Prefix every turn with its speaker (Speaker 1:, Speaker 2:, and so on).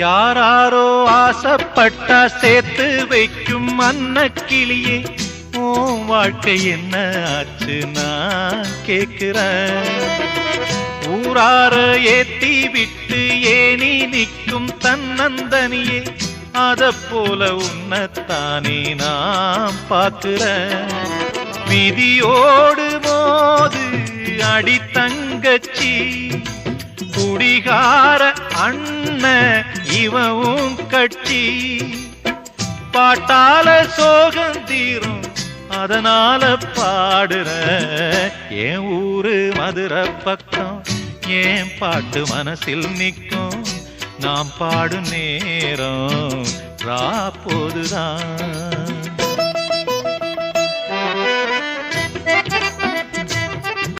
Speaker 1: யாராரோ ஆசைப்பட்டா சேர்த்து வைக்கும் அன்ன கிளியே உன் வாழ்க்கை என்ன ஆச்சு நான் கேட்கிறேன். ஊரார ஏத்தி விட்டு ஏனி நிற்கும் தன்னந்தனியே. அத போல உன்னத்தானே நான் பார்க்கிறேன். விதியோடு மோது அடி தங்கச்சி குடிகார அண்ண இவவும் கட்சி. பாட்டால சோகம் தீரும் அதனால பாடுற. என் ஊரு மதுரை பக்கம் ஏன் பாட்டு மனசில் நிற்கும். நாம் பாடும் நேரம் ராப்போதுதான்.